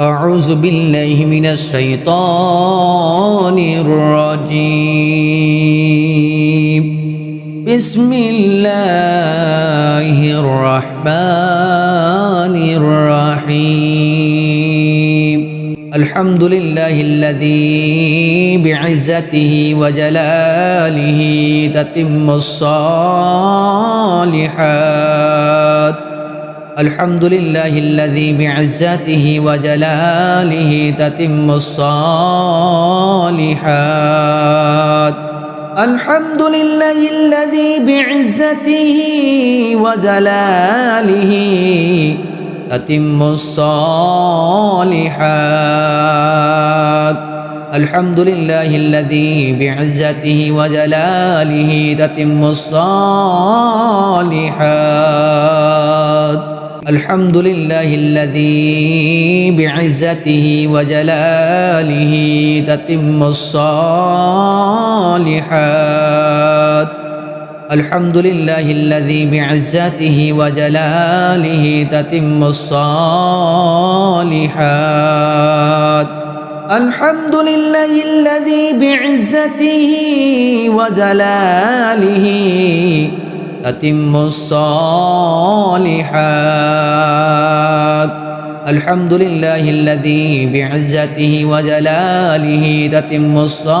أعوذ بالله من الشيطان الرجيم. بسم الله الرحمن الرحيم. الحمد لله الذي بعزته وجلاله تتم الصالحات. الحمد لله الذي بعزته وجلاله تتم الصالحات الحمد لله الذي بعزته وجلاله تتم الصالحات الحمد لله الذي بعزته وجلاله تتم الصالحات الحمد لله الذي بعزته وجلاله تتم الصالحات. الحمد لله الذي بعزته وجلاله تتم الصالحات. الحمد لله الذي بعزته وجلاله تتم الصالحات. الحمد لله الذي بعزته وجلاله تتم الصالحات.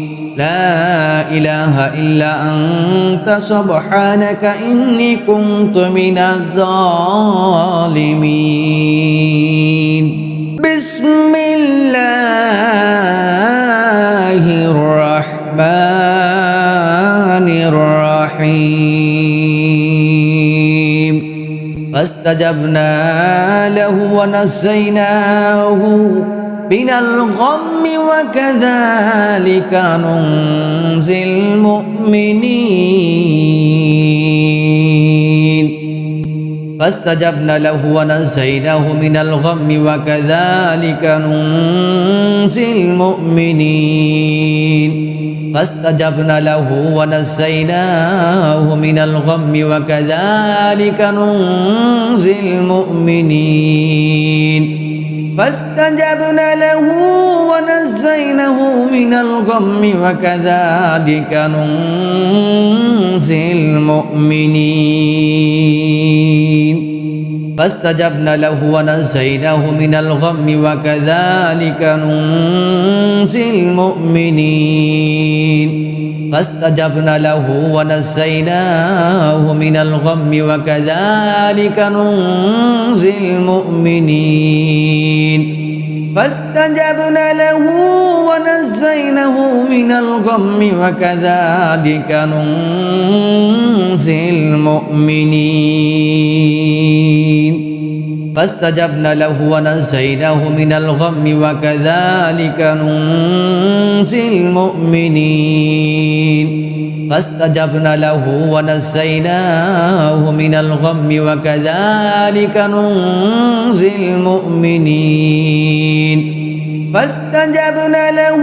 لا إله إلا أنت سبحانك إني كنت من الظالمين. بسم الله الرحمن الرحيم. فاستجبنا له ونسيناه. من الغم وكذلك ننزي المؤمنين. فاستجبنا له ونسيناه من الغم وكذلك ننزي المؤمنين. فاستجبنا له ونسيناه من الغم وكذلك ننزي المؤمنين. فاستجبنا له ونزينه من الغم وكذلك ننزي المؤمنين. فاستجبنا له ونزيناه من الغم وكذلك ننزي المؤمنين. فاستجبنا له ونسيناه من الغم وكذلك ننزي المؤمنين. فاستجبنا له ونزيناه من الغم وكذلك ننزي المؤمنين. فاستجبنا له ونزيناه من الغم وكذلك ننزي المؤمنين. فاستجبنا له ونسيناه من الغم وكذلك ننزي المؤمنين. فاستجبنا له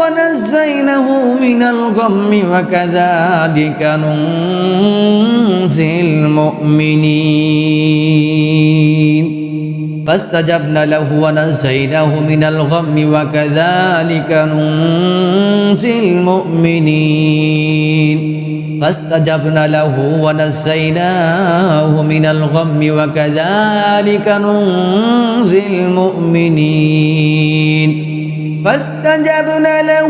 ونزيناه من الغم وكذلك ننزي المؤمنين. فاستجبنا له ونزيناه من الغم وكذلك ننزي المؤمنين. فاستجبنا له ونسيناه من الغم وكذلك ننزي المؤمنين. فاستجبنا له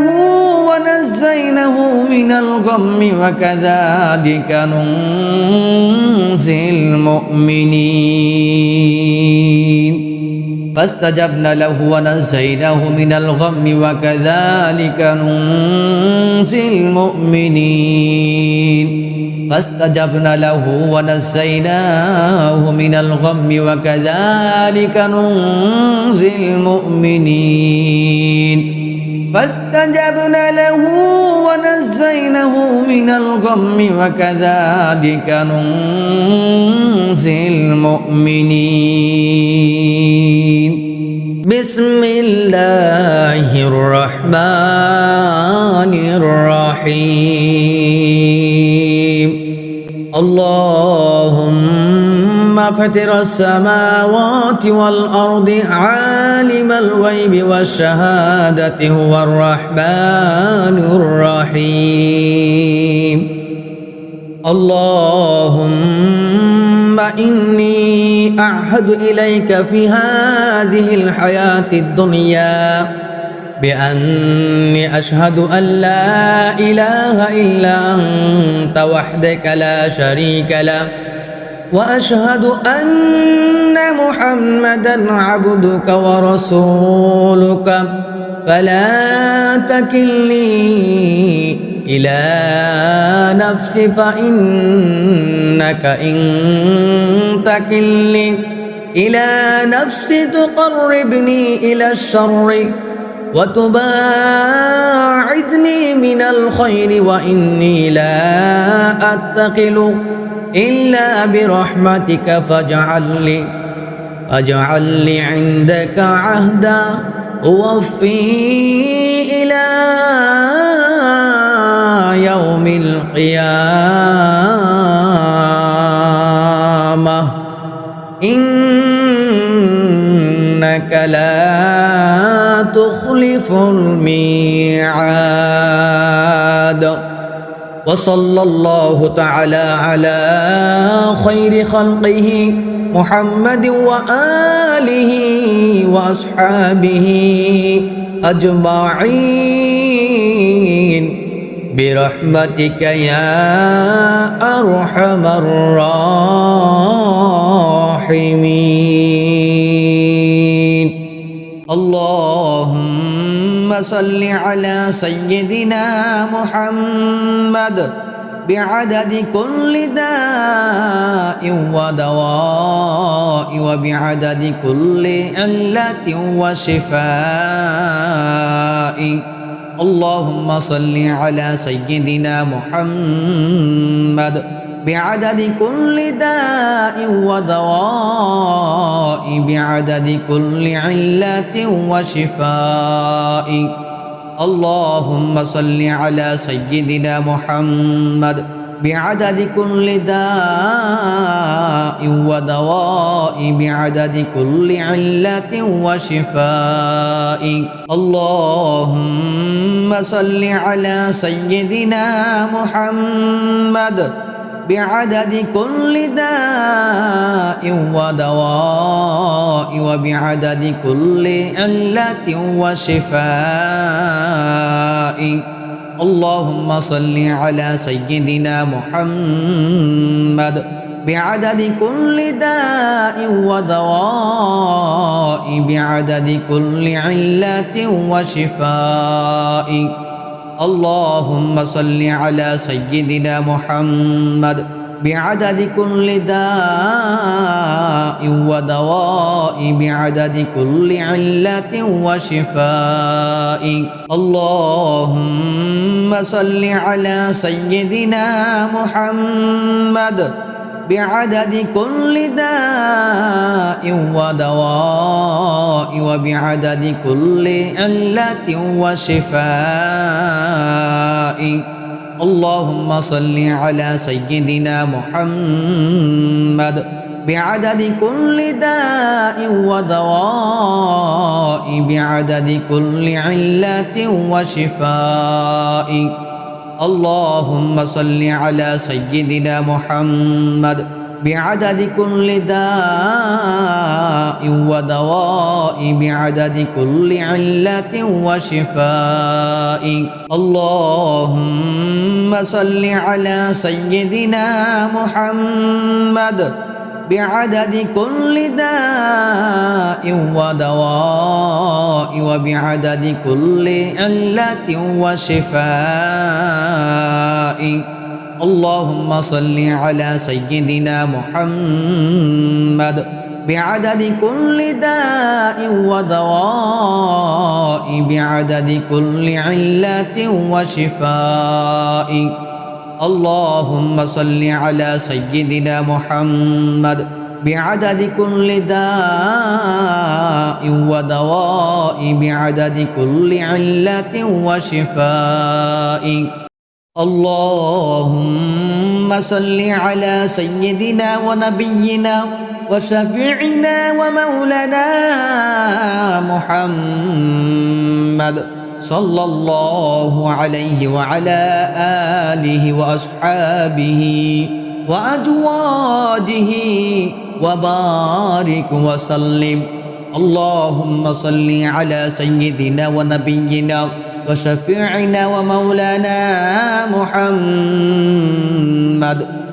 ونزيناه من الغم وكذلك ننزي المؤمنين. فاستجبنا له ونزيناه من الغم وكذلك ننزي المؤمنين. فاستجبنا له ونسيناه من الغم وكذلك ننزي المؤمنين. فاستجبنا له ونزيناه من الغم وكذلك ننزي المؤمنين. بسم الله الرحمن الرحيم. اللهم فطر السماوات والأرض عالم الغيب والشهادة هو الرحمن الرحيم. اللهم إني أعهد إليك في هذه الحياة الدنيا. بأني أشهد أن لا إله إلا أنت وحدك لا شريك له وأشهد أن محمدا عبدك ورسولك. فلا تكلني إلى نفسي فإنك إن تكلني إلى نفسي تقربني إلى الشر. وتباعدني من الخير وإني لا أتقل إلا برحمتك فاجعل لي اجعل لي عندك عهدا وفي إلى يوم القيامة. إنك لا تخلف الميعاد. وصلى الله تعالى على خير خلقه محمد وآله وأصحابه أجمعين. برحمتك يا أرحم الراحمين. اللهم صل على سيدنا محمد بعدد كل داء ودواء وبعدد كل علة وشفاء. اللهم صل على سيدنا محمد بعدد كل داء ودواء بعدد كل علة وشفاء. اللهم صل على سيدنا محمد. بعدد كل داء ودواء بعدد كل علة وشفاء. اللهم صل على سيدنا محمد. بعدد كل داء ودواء وبعدد كل علة وشفاء. اللهم صل على سيدنا محمد. بعدد كل داء ودواء. بعدد كل علة وشفاء. اللهم صل على سيدنا محمد بعدد كل داء ودواء بعدد كل علة وشفاء. اللهم صل على سيدنا محمد بعدد كل داء ودواء وبعدد كل علة وشفاء. اللهم صل على سيدنا محمد. بعدد كل داء ودواء. بعدد كل علة وشفاء. اللهم صل على سيدنا محمد بعدد كل داء ودواء بعدد كل علة وشفاء. اللهم صل على سيدنا محمد بعدد كل داء ودواء وبعدد كل علة وشفاء. اللهم صل على سيدنا محمد. بعدد كل داء ودواء. بعدد كل علة وشفاء. اللهم صل على سيدنا محمد بعدد كل داء ودواء بعدد كل علة وشفاء. اللهم صل على سيدنا ونبينا وشفيعنا ومولانا محمد. صلى الله عليه وعلى آله وأصحابه وأزواجه وبارك وسلم. اللهم صل على سيدنا ونبينا وشفيعنا ومولانا محمد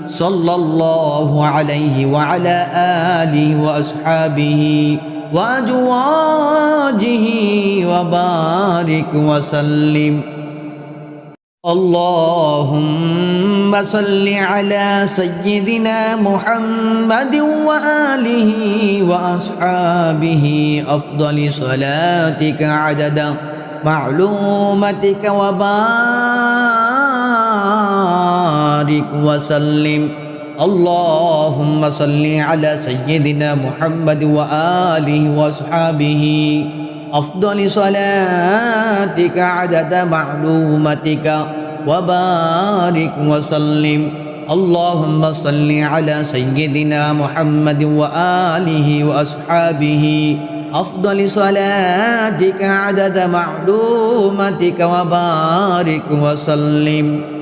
صلى الله عليه وعلى آله وأصحابه وأزواجه وبارك وسلم. اللهم صل على سيدنا محمد وآله وأصحابه. أفضل صلاتك عددا معلومتك وبارك وسلم. اللهم صل على سيدنا محمد وآله وأصحابه. أفضل صلاتك عدد معلومتك وبارك وسلم. اللهم صل على سيدنا محمد وآله وأصحابه. أفضل صلاتك عدد معلومتك وبارك وسلم.